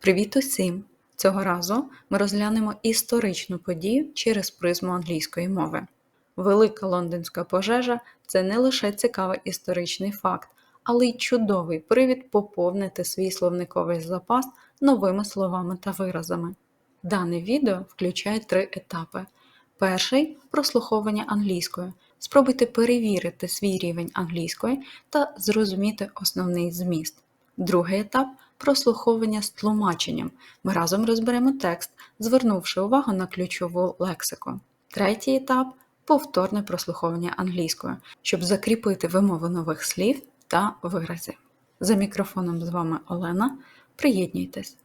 Привіт усім! Цього разу ми розглянемо історичну подію через призму англійської мови. Велика лондонська пожежа це не лише цікавий історичний факт, але й чудовий привід поповнити свій словниковий запас новими словами та виразами. Дане відео включає три етапи. Перший прослуховування англійською. Спробуйте перевірити свій рівень англійської та зрозуміти основний зміст. Другий етап прослуховування з тлумаченням. Ми разом розберемо текст, звернувши увагу на ключову лексику. Третій етап повторне прослуховування англійською, щоб закріпити вимову нових слів та виразів. За мікрофоном з вами Олена. Приєднуйтесь!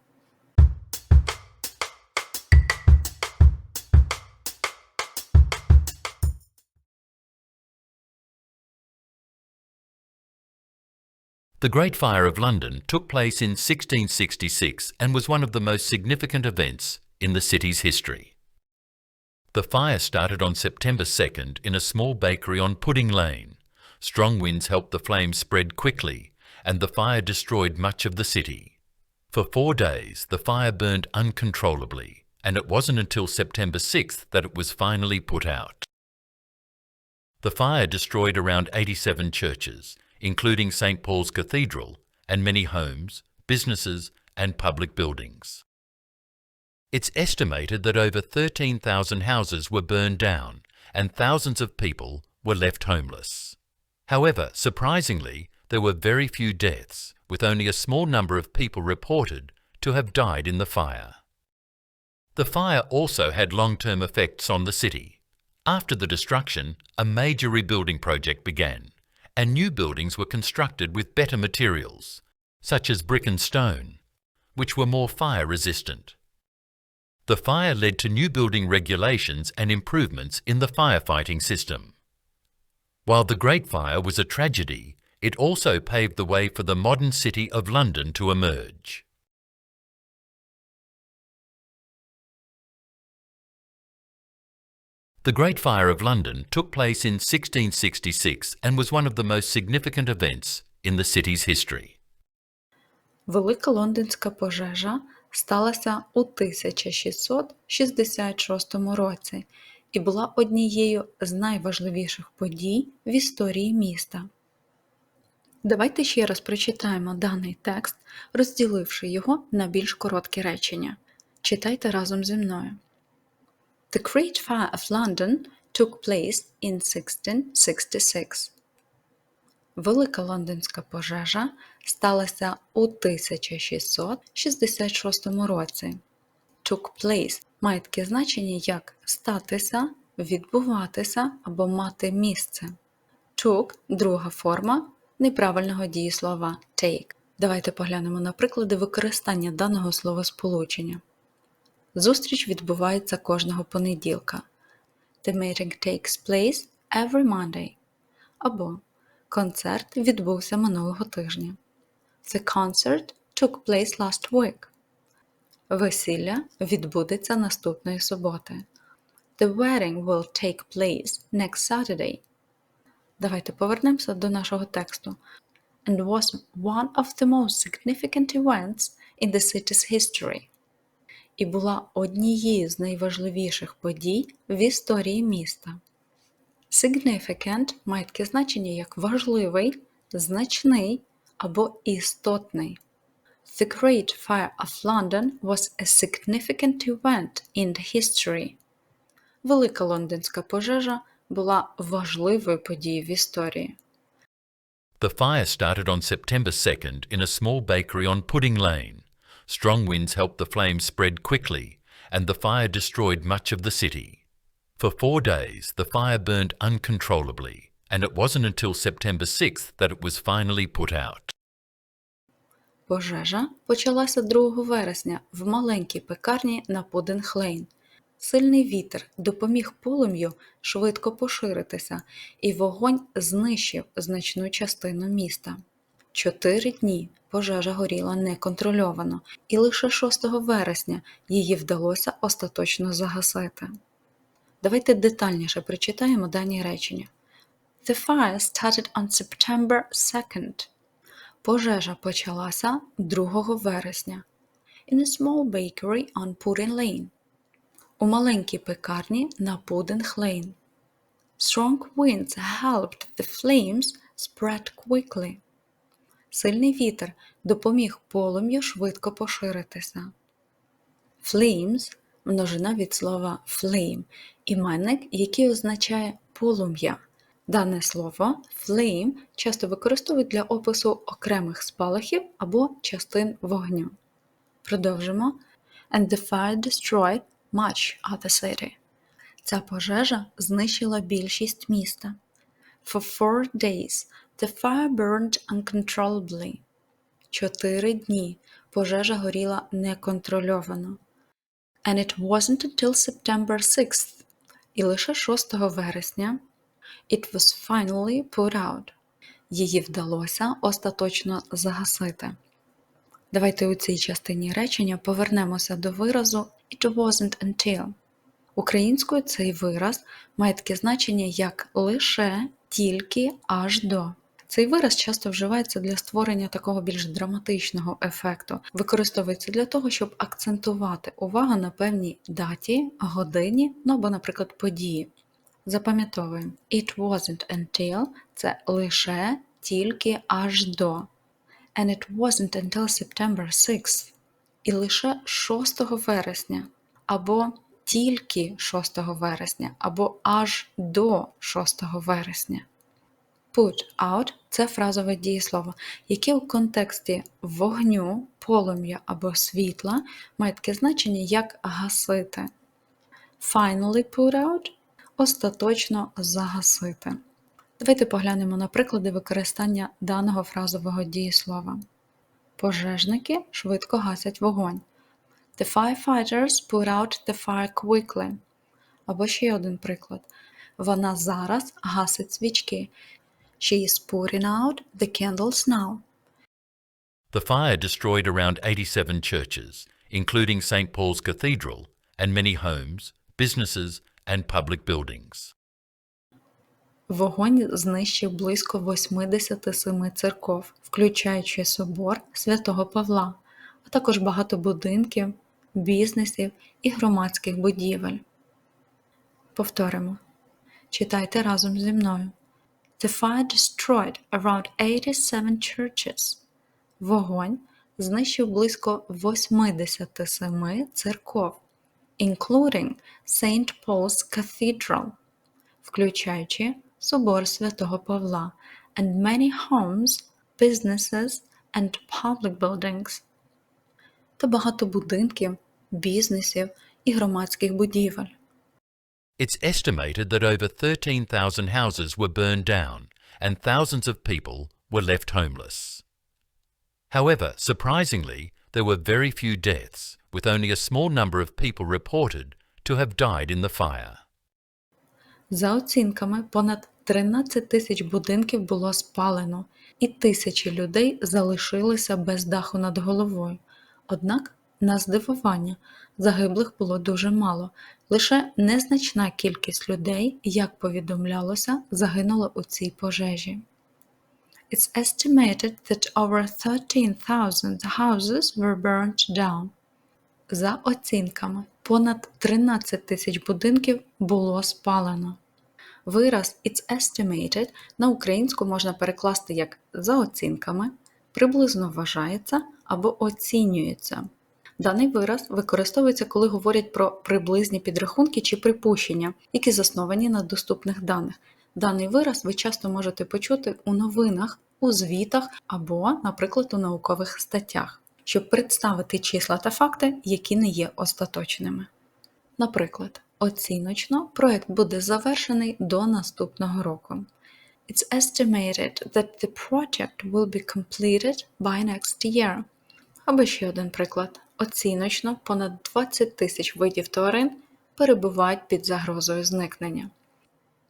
The Great Fire of London took place in 1666 and was one of the most significant events in the city's history. The fire started on September 2nd in a small bakery on Pudding Lane. Strong winds helped the flames spread quickly, and the fire destroyed much of the city. For four days, the fire burned uncontrollably, and it wasn't until September 6th that it was finally put out. The fire destroyed around 87 churches, including St. Paul's Cathedral, and many homes, businesses, and public buildings. It's estimated that over 13,000 houses were burned down and thousands of people were left homeless. However, surprisingly, there were very few deaths, with only a small number of people reported to have died in the fire. The fire also had long term effects on the city. After the destruction, a major rebuilding project began, and new buildings were constructed with better materials, such as brick and stone, which were more fire resistant. The fire led to new building regulations and improvements in the firefighting system. While the Great Fire was a tragedy, it also paved the way for the modern city of London to emerge. The Great Fire of London took place in 1666 and was one of the most significant events in the city's history. Велика лондонська пожежа сталася у 1666 році і була однією з найважливіших подій в історії міста. Давайте ще раз прочитаємо даний текст, розділивши його на більш короткі речення. Читайте разом зі мною. The Great Fire of London took place in 1666. Велика лондонська пожежа сталася у 1666 році. Took place має таке значення як статися, відбуватися або мати місце. Took – друга форма неправильного дієслова take. Давайте поглянемо на приклади використання даного словосполучення. Зустріч відбувається кожного понеділка. The meeting takes place every Monday. Або Концерт відбувся минулого тижня. The concert took place last week. Весілля відбудеться наступної суботи. The wedding will take place next Saturday. Давайте повернемося до нашого тексту. And was one of the most significant events in the city's history. І була однією з найважливіших подій в історії міста. Significant має таке значення як важливий, значний або істотний. The Great Fire of London was a significant event in the history. Велика лондонська пожежа була важливою подією в історії. The fire started on September 2nd in a small bakery on Pudding Lane. Strong winds helped the flames spread quickly, and the fire destroyed much of the city. For four days, the fire burned uncontrollably, and it wasn't until September 6th that it was finally put out. Пожежа почалася 2 вересня в маленькій пекарні на Пудинг-Лейн. Сильний вітер допоміг полум'ю швидко поширитися, і вогонь знищив значну частину міста. Чотири дні пожежа горіла неконтрольовано, і лише 6 вересня її вдалося остаточно загасити. Давайте детальніше прочитаємо дані речення. The fire started on September 2nd. Пожежа почалася 2 вересня. in a small bakery on Pudding Lane. У маленькій пекарні на Pudding Lane. Strong winds helped the flames spread quickly. Сильний вітер допоміг полум'ю швидко поширитися. Flames – множина від слова flame, іменник, який означає полум'я. Дане слово flame часто використовують для опису окремих спалахів або частин вогню. Продовжимо. And the fire destroyed much of the city. Ця пожежа знищила більшість міста. For four days the fire burned uncontrollably. Чотири дні пожежа горіла неконтрольовано. And it wasn't until September 6th, і лише 6 вересня it was finally put out. Її вдалося остаточно загасити. Давайте у цій частині речення повернемося до виразу it wasn't until. Українською цей вираз має таке значення як лише, тільки, аж до. Цей вираз часто вживається для створення такого більш драматичного ефекту. Використовується для того, щоб акцентувати увагу на певній даті, годині, ну або, наприклад, події. Запам'ятовуємо, it wasn't until це лише, тільки, аж до. And it wasn't until September 6th. І лише 6 вересня, або тільки 6 вересня, або аж до 6 вересня. Put out це фразове дієслово, яке у контексті вогню, полум'я або світла має таке значення як гасити. Finally put out остаточно загасити. Давайте поглянемо на приклади використання даного фразового дієслова. Пожежники швидко гасять вогонь. The firefighters put out the fire quickly. Або ще один приклад. Вона зараз гасить свічки. She is putting out the candles now. The fire destroyed around 87 churches, including St. Paul's Cathedral, and many homes, businesses, and public buildings. Вогонь знищив близько 87 церков, включаючи собор святого Павла, а також багато будинків, бізнесів і громадських будівель. Повторимо. Читайте разом зі мною. The fire destroyed around 87 churches. Вогонь знищив близько 87 церков, including St. Paul's Cathedral, включаючи собор святого Павла, and many homes, businesses and public buildings, та багато будинків, бізнесів і громадських будівель. It's estimated that over 13,000 houses were burned down and thousands of people were left homeless. However, surprisingly, there were very few deaths, with only a small number of people reported to have died in the fire. За оцінками, понад 13 тисяч будинків було спалено, і тисячі людей залишилися без даху над головою. Однак, на здивування, загиблих було дуже мало. Лише незначна кількість людей, як повідомлялося, загинула у цій пожежі. It's estimated that over 13,000 houses were burnt down. За оцінками, понад 13 тисяч будинків було спалено. Вираз It's estimated на українську можна перекласти як за оцінками, приблизно вважається або оцінюється. Даний вираз використовується, коли говорять про приблизні підрахунки чи припущення, які засновані на доступних даних. Даний вираз ви часто можете почути у новинах, у звітах або, наприклад, у наукових статтях, щоб представити числа та факти, які не є остаточними. Наприклад, оціночно проект буде завершений до наступного року. It's estimated that the project will be completed by next year. Або ще один приклад. Оціночно понад 20 тисяч видів тварин перебувають під загрозою зникнення.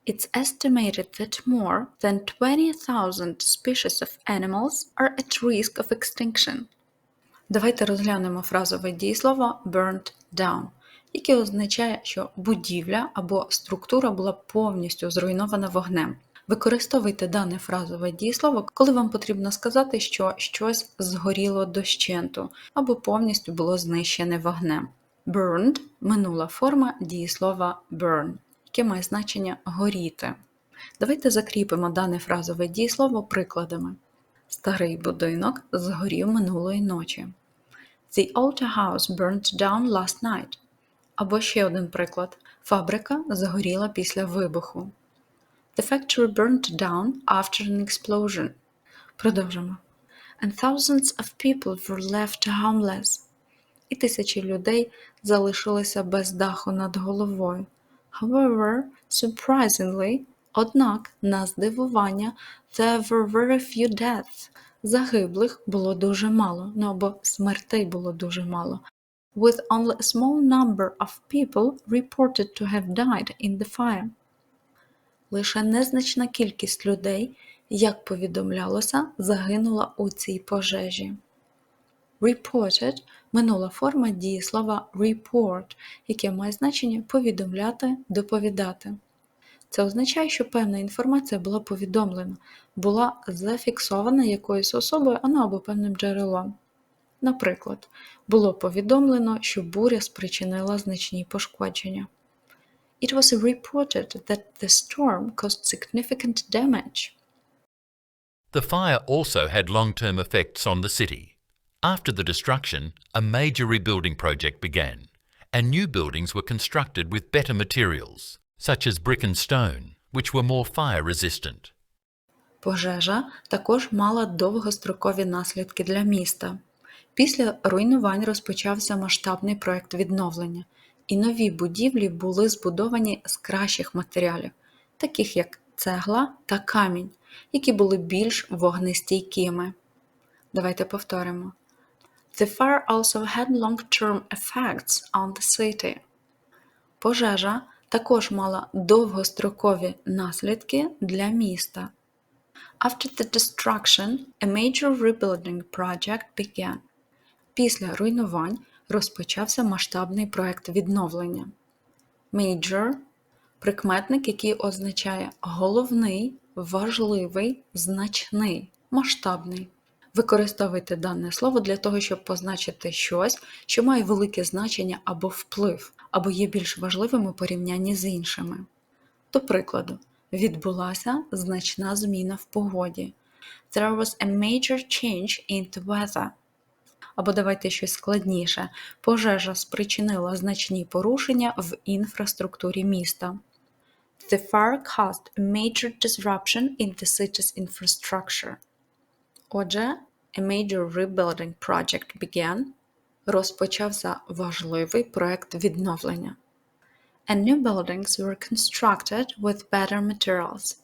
It's estimated that more than 20,000 species of animals are at risk of extinction. Давайте розглянемо фразове дієслово burnt down, яке означає, що будівля або структура була повністю зруйнована вогнем. Використовуйте дане фразове дієслово, коли вам потрібно сказати, що щось згоріло дощенту або повністю було знищене вогнем. Burned – минула форма дієслова burn, яке має значення горіти. Давайте закріпимо дане фразове дієслово прикладами. Старий будинок згорів минулої ночі. The old house burnt down last night. Або ще один приклад. Фабрика загоріла після вибуху. The factory burnt down after an explosion. Продовжимо. And thousands of people were left homeless. І тисячі людей залишилися без даху над головою. However, surprisingly, однак, на здивування, there were very few deaths. Загиблих було дуже мало, ну або смертей було дуже мало. With only a small number of people reported to have died in the fire. Лише незначна кількість людей, як повідомлялося, загинула у цій пожежі. Reported – минула форма дієслова report, яке має значення повідомляти, доповідати. Це означає, що певна інформація була повідомлена, була зафіксована якоюсь особою ну, або певним джерелом. Наприклад, було повідомлено, що буря спричинила значні пошкодження. It was reported that the storm caused significant damage. The fire also had long term effects on the city. After the destruction, a major rebuilding project began, and new buildings were constructed with better materials, such as brick and stone, which were more fire resistant. Пожежа також мала довгострокові наслідки для міста. Після руйнувань розпочався масштабний проект відновлення, і нові будівлі були збудовані з кращих матеріалів, таких як цегла та камінь, які були більш вогнестійкими. Давайте повторимо. The fire also had long-term effects on the city. Пожежа також мала довгострокові наслідки для міста. After the destruction, a major rebuilding project began. Після руйнувань розпочався масштабний проект відновлення. Major – прикметник, який означає головний, важливий, значний, масштабний. Використовуйте дане слово для того, щоб позначити щось, що має велике значення або вплив, або є більш важливим у порівнянні з іншими. До прикладу, відбулася значна зміна в погоді. There was a major change in the weather. Або давайте щось складніше. Пожежа спричинила значні порушення в інфраструктурі міста. The fire caused a major disruption in the city's infrastructure. Отже, a major rebuilding project began. Розпочався важливий проект відновлення. And new buildings were constructed with better materials.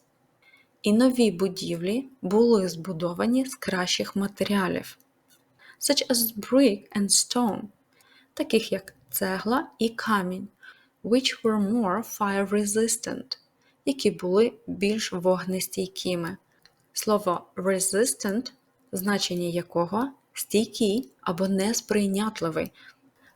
І нові будівлі були збудовані з кращих матеріалів, such as brick and stone, таких як цегла і камінь, which were more fire resistant, які були більш вогнестійкими. Слово resistant, значення якого стійкий або несприйнятливий.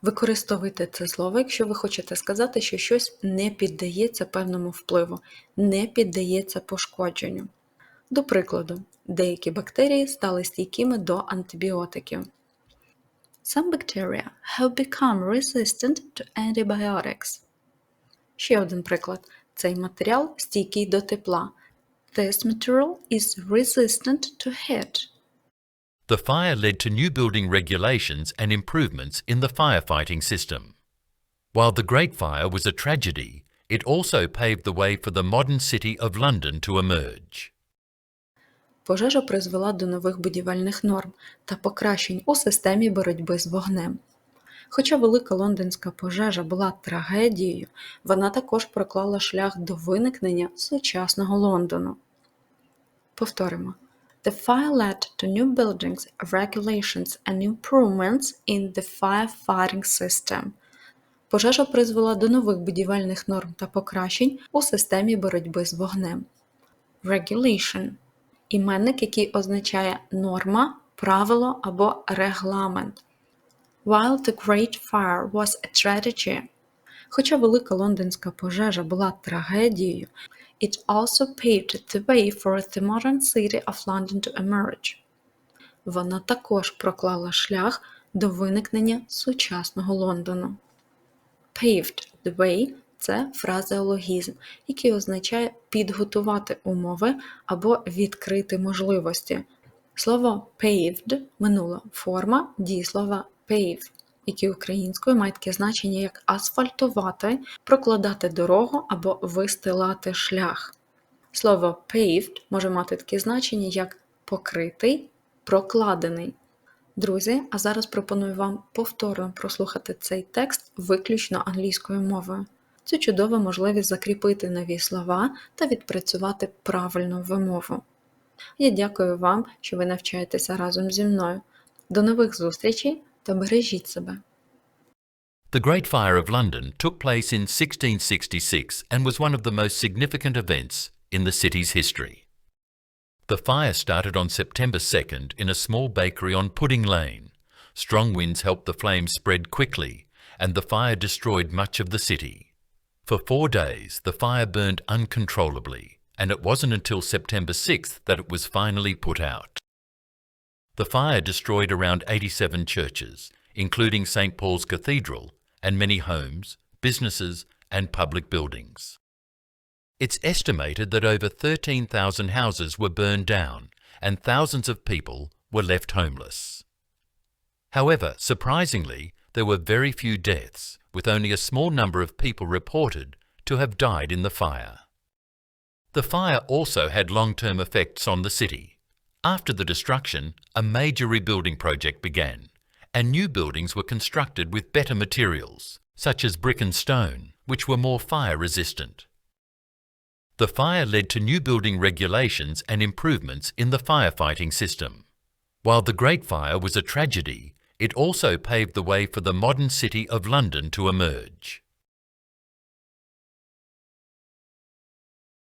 Використовуйте це слово, якщо ви хочете сказати, що щось не піддається певному впливу, не піддається пошкодженню. До прикладу, деякі бактерії стали стійкими до антибіотиків. Some bacteria have become resistant to antibiotics. Ще один приклад. Цей матеріал стійкий до тепла. This material is resistant to heat. The fire led to new building regulations and improvements in the firefighting system. While the Great Fire was a tragedy, it also paved the way for the modern city of London to emerge. Пожежа призвела до нових будівельних норм та покращень у системі боротьби з вогнем. Хоча велика лондонська пожежа була трагедією, вона також проклала шлях до виникнення сучасного Лондону. Повторимо. The fire led to new buildings, regulations and improvements in the firefighting system. Пожежа призвела до нових будівельних норм та покращень у системі боротьби з вогнем. Regulation – іменник, який означає норма, правило або регламент. While the Great Fire was a tragedy, Хоча велика лондонська пожежа була трагедією, it also paved the way for the modern city of London to emerge. Вона також проклала шлях до виникнення сучасного Лондону. Paved the way – це фразеологізм, який означає підготувати умови або відкрити можливості. Слово paved – минула форма дієслова pave, які українською мають таке значення як асфальтувати, прокладати дорогу або вистилати шлях. Слово paved може мати таке значення як покритий, прокладений. Друзі, а зараз пропоную вам повторно прослухати цей текст виключно англійською мовою. Це чудова можливість закріпити нові слова та відпрацювати правильну вимову. Я дякую вам, що ви навчаєтеся разом зі мною. До нових зустрічей та бережіть себе! The Great Fire of London took place in 1666 and was one of the most significant events in the city's history. The fire started on September 2nd in a small bakery on Pudding Lane. Strong winds helped the flames spread quickly, and the fire destroyed much of the city. For four days, the fire burned uncontrollably, and it wasn't until September 6th that it was finally put out. The fire destroyed around 87 churches, including St. Paul's Cathedral, and many homes, businesses, and public buildings. It's estimated that over 13,000 houses were burned down and thousands of people were left homeless. However, surprisingly, there were very few deaths, with only a small number of people reported to have died in the fire. The fire also had long term effects on the city. After the destruction, a major rebuilding project began, and new buildings were constructed with better materials, such as brick and stone, which were more fire resistant. The fire led to new building regulations and improvements in the firefighting system. While the Great Fire was a tragedy, it also paved the way for the modern city of London to emerge.